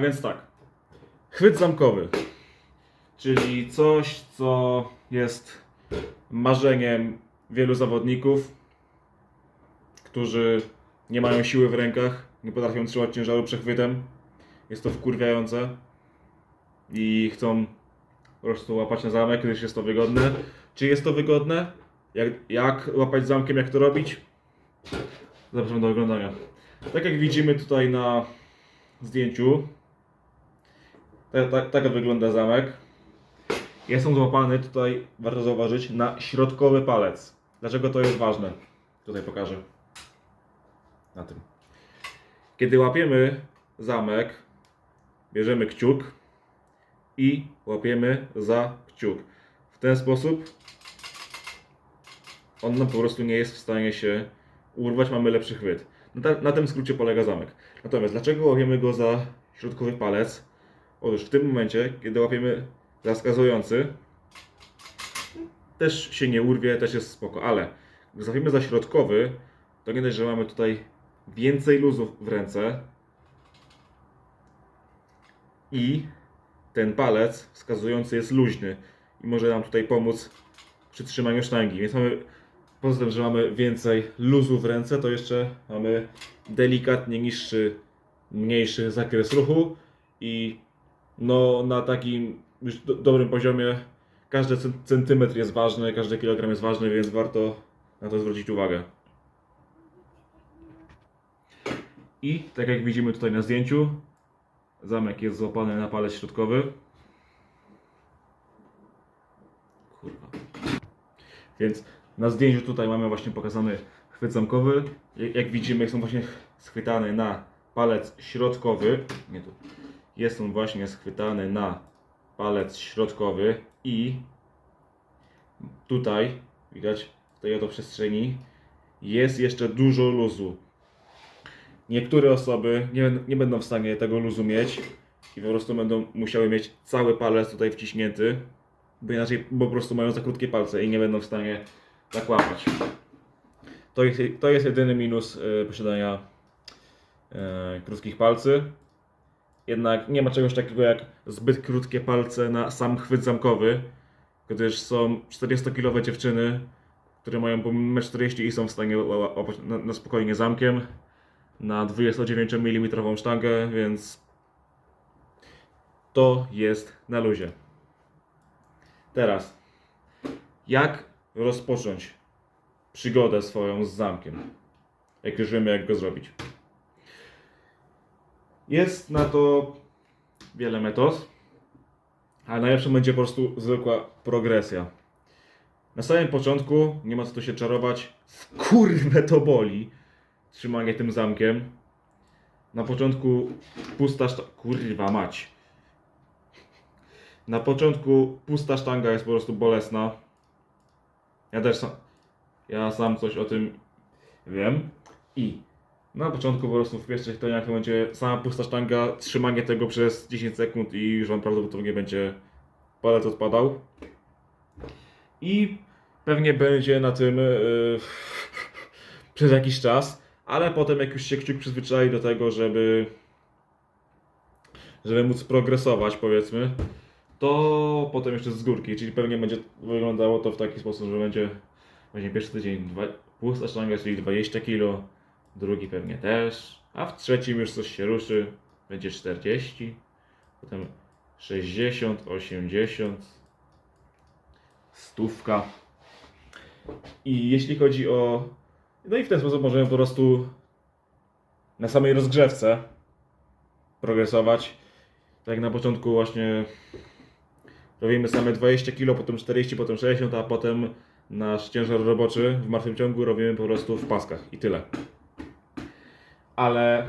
Więc tak. Chwyt zamkowy. Czyli coś, co jest marzeniem wielu zawodników, którzy nie mają siły w rękach, nie potrafią trzymać ciężaru przechwytem. Jest to wkurwiające i chcą po prostu łapać na zamek, gdyż jest to wygodne. Czy jest to wygodne? Jak, jak łapać zamkiem, jak to robić? Zapraszam do oglądania. Tak jak widzimy tutaj na zdjęciu, tak, tak, tak wygląda zamek. Jest on złapany tutaj, warto zauważyć, na środkowy palec. Dlaczego to jest ważne? Tutaj pokażę. Na tym. Kiedy łapiemy zamek, bierzemy kciuk i łapiemy za kciuk. W ten sposób on nam po prostu nie jest w stanie się urwać, mamy lepszy chwyt. Na, na tym skrócie polega zamek. Natomiast dlaczego łapiemy go za środkowy palec? Otóż w tym momencie, kiedy łapiemy za wskazujący, też się nie urwie, też jest spoko, ale gdy złapiemy za środkowy, to nie dość, że mamy tutaj więcej luzów w ręce i ten palec wskazujący jest luźny i może nam tutaj pomóc przy trzymaniu sztangi. Więc mamy, poza tym, że mamy więcej luzu w ręce, to jeszcze mamy delikatnie niższy, mniejszy zakres ruchu i no na takim już do, dobrym poziomie każdy cen- centymetr jest ważny, każdy kilogram jest ważny, więc warto na to zwrócić uwagę. I tak jak widzimy tutaj na zdjęciu, zamek jest złapany na palec środkowy. Kurwa. Więc na zdjęciu tutaj mamy właśnie pokazany chwyt zamkowy. Jak, widzimy, on właśnie schwytany na palec środkowy. Nie tu. Jest on właśnie schwytany na palec środkowy i tutaj widać tej oto przestrzeni jest jeszcze dużo luzu. Niektóre osoby nie, nie będą w stanie tego luzu mieć i po prostu będą musiały mieć cały palec tutaj wciśnięty, bo inaczej po prostu mają za krótkie palce i nie będą w stanie tak łapać. To jest, to jest jedyny minus e, posiadania e, krótkich palcy. Jednak nie ma czegoś takiego jak zbyt krótkie palce na sam chwyt zamkowy, gdyż są 40-kilowe dziewczyny, które mają po 1,40 m i są w stanie ła- ła- łapać na, na spokojnie zamkiem na 29 mm sztangę, więc to jest na luzie. Teraz, jak rozpocząć przygodę swoją z zamkiem? Jak już wiemy, jak go zrobić. Jest na to wiele metod, ale najlepszą będzie po prostu zwykła progresja. Na samym początku, nie ma co tu się czarować, kurwę to boli trzymanie tym zamkiem. Na początku pusta sztanga. Kurwa mać. Na początku pusta sztanga jest po prostu bolesna. Ja też sam. Ja sam coś o tym wiem. I na początku po prostu w pierwszych tonach to będzie sama pusta sztanga, trzymanie tego przez 10 sekund i już wam prawdopodobnie będzie palec odpadał. I pewnie będzie na tym yy, przez jakiś czas, ale potem jak już się kciuk przyzwyczai do tego, żeby żeby móc progresować powiedzmy, to potem jeszcze z górki, czyli pewnie będzie wyglądało to w taki sposób, że będzie właśnie pierwszy tydzień dwa, pusta sztanga, czyli 20 kg, drugi pewnie też, a w trzecim już coś się ruszy, będzie 40, potem 60, 80, stówka. I jeśli chodzi o. No i w ten sposób możemy po prostu na samej rozgrzewce progresować. Tak jak na początku właśnie robimy same 20 kg, potem 40, potem 60, a potem nasz ciężar roboczy w martwym ciągu robimy po prostu w paskach i tyle. Ale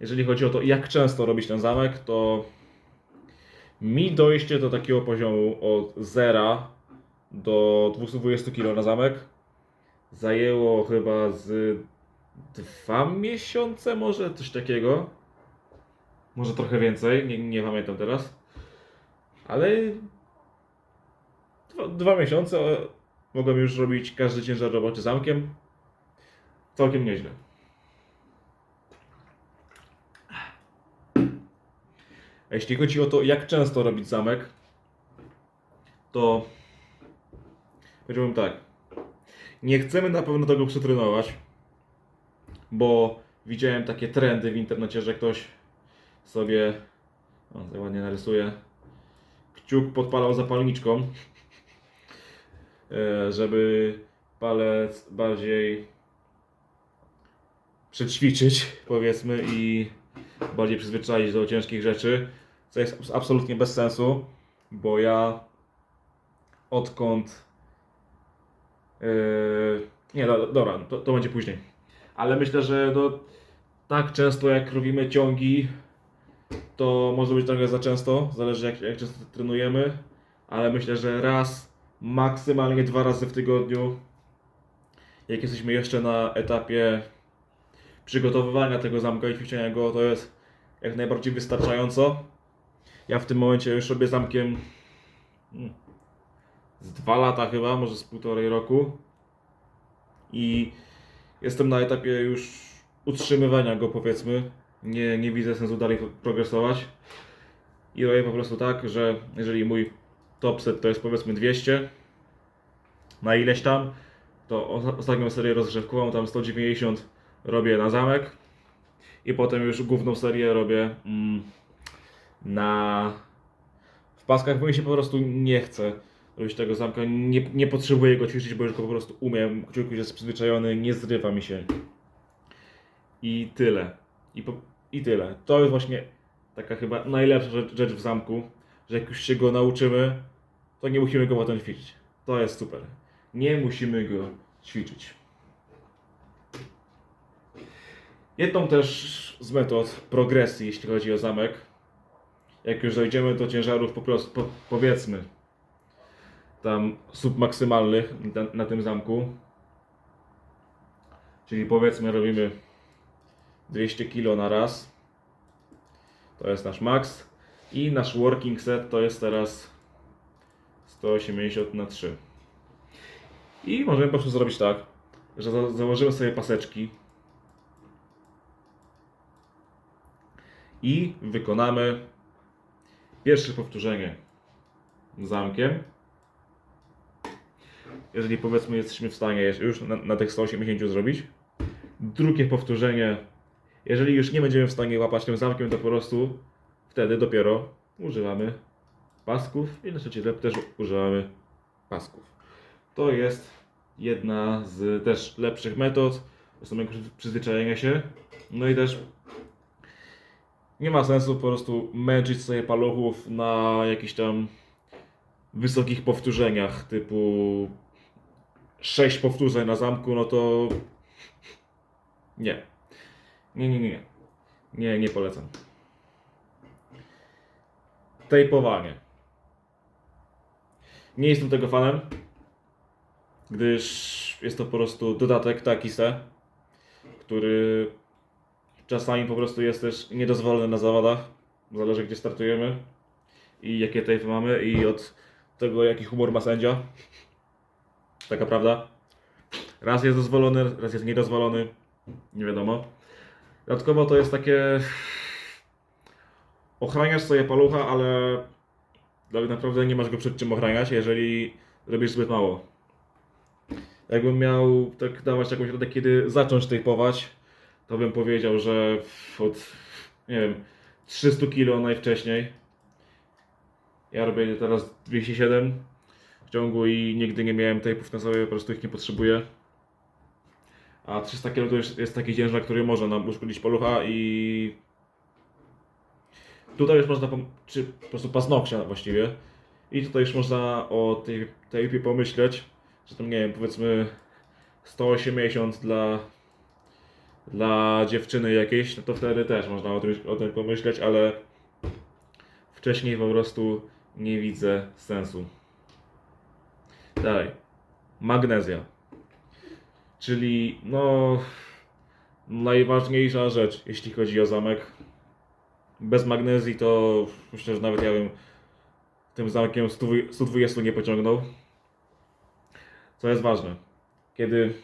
jeżeli chodzi o to, jak często robić ten zamek, to mi dojście do takiego poziomu od zera do 220 kg na zamek zajęło chyba z dwa miesiące, może coś takiego. Może trochę więcej, nie, nie pamiętam teraz. Ale dwa, dwa miesiące mogłem już robić każdy ciężar roboczy zamkiem. Całkiem nieźle. A jeśli chodzi o to, jak często robić zamek, to powiedziałbym tak. Nie chcemy na pewno tego przetrenować, bo widziałem takie trendy w internecie, że ktoś sobie, o, tutaj ładnie narysuje, kciuk podpalał zapalniczką, e, żeby palec bardziej przećwiczyć, powiedzmy, i bardziej przyzwyczaić do ciężkich rzeczy, co jest absolutnie bez sensu, bo ja odkąd. Yy, nie, do, dobra, to, to będzie później. Ale myślę, że no, tak często jak robimy ciągi, to może być trochę za często, zależy jak, jak często trenujemy, ale myślę, że raz, maksymalnie dwa razy w tygodniu, jak jesteśmy jeszcze na etapie przygotowywania tego zamka i ćwiczenia go, to jest jak najbardziej wystarczająco. Ja w tym momencie już robię zamkiem mm, z dwa lata chyba, może z półtorej roku. I jestem na etapie już utrzymywania go powiedzmy. Nie, nie widzę sensu dalej progresować. I robię po prostu tak, że jeżeli mój top set to jest powiedzmy 200 na ileś tam, to ostatnią serię rozgrzewkową tam 190 robię na zamek i potem już główną serię robię mm, na w paskach, bo mi się po prostu nie chce robić tego zamka, nie, nie potrzebuję go ćwiczyć, bo już go po prostu umiem, już jest przyzwyczajony, nie zrywa mi się. I tyle. I, po, i tyle, to jest właśnie taka chyba najlepsza rzecz, rzecz w zamku, że jak już się go nauczymy, to nie musimy go potem ćwiczyć, to jest super, nie musimy go ćwiczyć. Jedną też z metod progresji, jeśli chodzi o zamek, jak już dojdziemy do ciężarów po prostu, po, powiedzmy, tam submaksymalnych na, na tym zamku, czyli powiedzmy robimy 200 kg na raz, to jest nasz max i nasz working set to jest teraz 180 na 3. I możemy po prostu zrobić tak, że za- założymy sobie paseczki i wykonamy pierwsze powtórzenie zamkiem. Jeżeli powiedzmy jesteśmy w stanie już na, na tych 180 zrobić. Drugie powtórzenie, jeżeli już nie będziemy w stanie łapać tym zamkiem, to po prostu wtedy dopiero używamy pasków i na trzeci etap też używamy pasków. To jest jedna z też lepszych metod samego przyzwyczajenia się. No i też nie ma sensu po prostu męczyć sobie paluchów na jakichś tam wysokich powtórzeniach, typu 6 powtórzeń na zamku, no to nie. Nie, nie, nie, nie. Nie, polecam. Tejpowanie. Nie jestem tego fanem, gdyż jest to po prostu dodatek taki se, który Czasami po prostu jest też niedozwolony na zawodach. Zależy gdzie startujemy i jakie tape mamy i od tego jaki humor ma sędzia. Taka prawda. Raz jest dozwolony, raz jest niedozwolony. Nie wiadomo. Dodatkowo to jest takie... Ochraniasz sobie palucha, ale tak naprawdę nie masz go przed czym ochraniać, jeżeli robisz zbyt mało. Jakbym miał tak dawać jakąś radę, kiedy zacząć tejpować, to bym powiedział, że od, nie wiem, 300 kg najwcześniej. Ja robię teraz 207 w ciągu i nigdy nie miałem tape'ów na sobie, po prostu ich nie potrzebuję. A 300 kg to już jest taki ciężar, który może nam uszkodzić palucha i tutaj już można, czy po prostu paznokcia właściwie. I tutaj już można o tej tape'ie pomyśleć, że tam nie wiem, powiedzmy 180 dla dla dziewczyny jakiejś, no to wtedy też można o tym, o tym pomyśleć, ale wcześniej po prostu nie widzę sensu. Dalej. Magnezja. Czyli no najważniejsza rzecz, jeśli chodzi o zamek. Bez magnezji to myślę, że nawet ja bym tym zamkiem 100 120 nie pociągnął. Co jest ważne, kiedy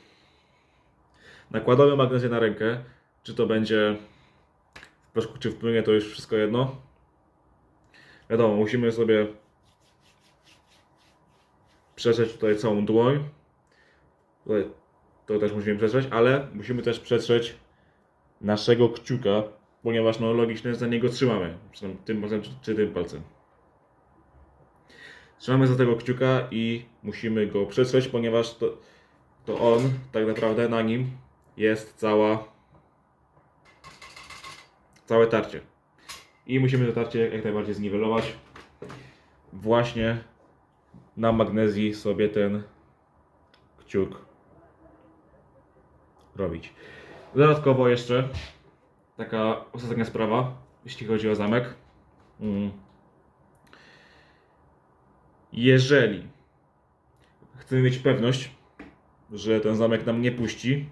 nakładamy magnezję na rękę, czy to będzie w proszku, czy w płynie, to już wszystko jedno. Wiadomo, musimy sobie przetrzeć tutaj całą dłoń. Tutaj to też musimy przetrzeć, ale musimy też przetrzeć naszego kciuka, ponieważ no logicznie za niego trzymamy. Tym palcem, czy, czy tym palcem. Trzymamy za tego kciuka i musimy go przetrzeć, ponieważ to, to on, tak naprawdę na nim jest cała całe tarcie. I musimy to tarcie jak najbardziej zniwelować. Właśnie na magnezji sobie ten kciuk robić. Dodatkowo jeszcze taka ostatnia sprawa, jeśli chodzi o zamek. Mm. Jeżeli chcemy mieć pewność, że ten zamek nam nie puści,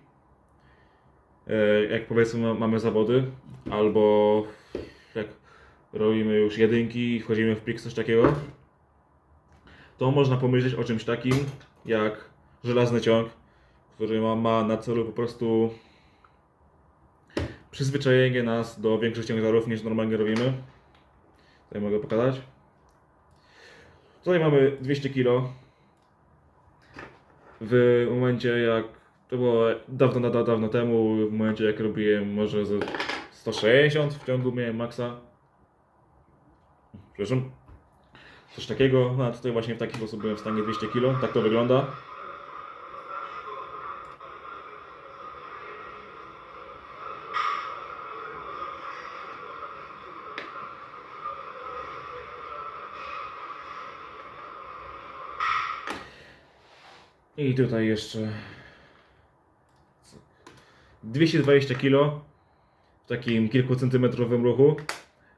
jak powiedzmy ma- mamy zawody, albo jak robimy już jedynki i wchodzimy w plik coś takiego, to można pomyśleć o czymś takim jak żelazny ciąg, który ma, ma na celu po prostu przyzwyczajenie nas do większych ciężarów niż normalnie robimy. Tutaj mogę pokazać. Tutaj mamy 200 kg. W momencie jak to było dawno, dawno, dawno temu, w momencie jak robiłem może ze 160 w ciągu miałem maksa. Przepraszam. Coś takiego, no a tutaj właśnie w taki sposób byłem w stanie 200 kg, tak to wygląda. I tutaj jeszcze 220 kg w takim kilkucentymetrowym ruchu.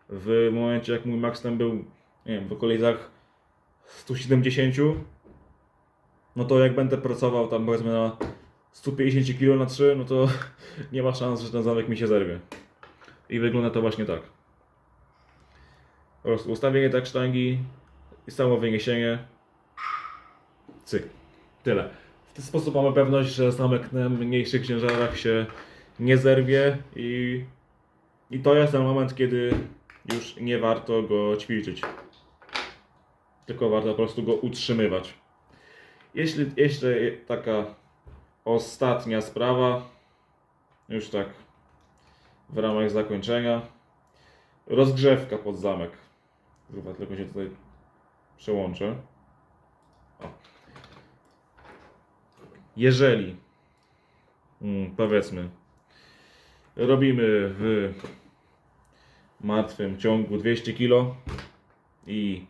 W momencie jak mój max tam był, nie wiem, w okolicach 170, no to jak będę pracował tam powiedzmy na 150 kg na 3, no to nie ma szans, że ten zamek mi się zerwie. I wygląda to właśnie tak. Po prostu ustawienie tak sztangi i samo wyniesienie. Cyk. Tyle. W ten sposób mamy pewność, że zamek na mniejszych ciężarach się nie zerwie i, i to jest ten moment, kiedy już nie warto go ćwiczyć. Tylko warto po prostu go utrzymywać. Jeśli jeszcze taka ostatnia sprawa, już tak w ramach zakończenia, rozgrzewka pod zamek. Chyba tylko się tutaj przełączę. O. Jeżeli, mm, powiedzmy, robimy w martwym ciągu 200 kg i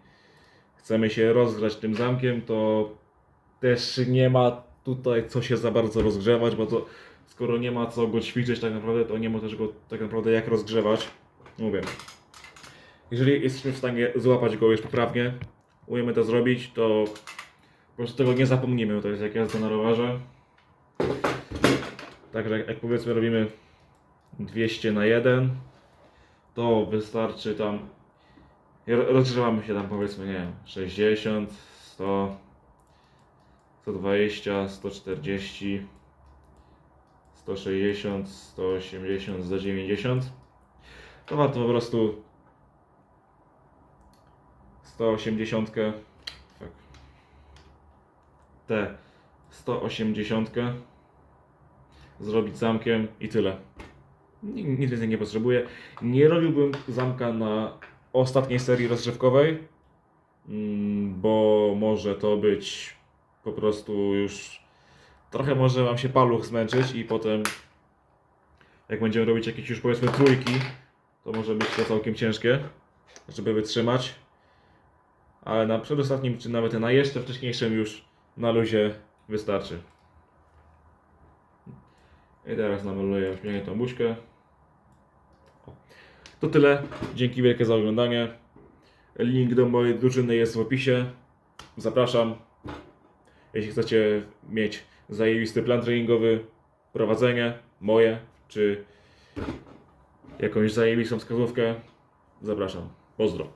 chcemy się rozgrzać tym zamkiem, to też nie ma tutaj co się za bardzo rozgrzewać, bo to skoro nie ma co go ćwiczyć tak naprawdę, to nie ma też go tak naprawdę jak rozgrzewać. Mówię. Jeżeli jesteśmy w stanie złapać go już poprawnie, umiemy to zrobić, to po prostu tego nie zapomnimy. To jest jak jazda na rowerze. Także jak, jak powiedzmy robimy 200 na 1, to wystarczy tam ro- rozgrzewamy się tam powiedzmy, nie wiem, 60, 100, 120, 140, 160, 180, 190. To warto po prostu 180, T180 zrobić zamkiem i tyle. Nic więcej nie potrzebuję. Nie robiłbym zamka na ostatniej serii rozgrzewkowej, mm, bo może to być po prostu już trochę może Wam się paluch zmęczyć i potem jak będziemy robić jakieś już powiedzmy trójki, to może być to całkiem ciężkie, żeby wytrzymać. Ale na przedostatnim, czy nawet na jeszcze wcześniejszym już na luzie wystarczy. I teraz namaluję uśmiechniętą buźkę. To tyle. Dzięki wielkie za oglądanie. Link do mojej drużyny jest w opisie. Zapraszam. Jeśli chcecie mieć zajebisty plan treningowy, prowadzenie moje, czy jakąś zajebistą wskazówkę, zapraszam. Pozdro.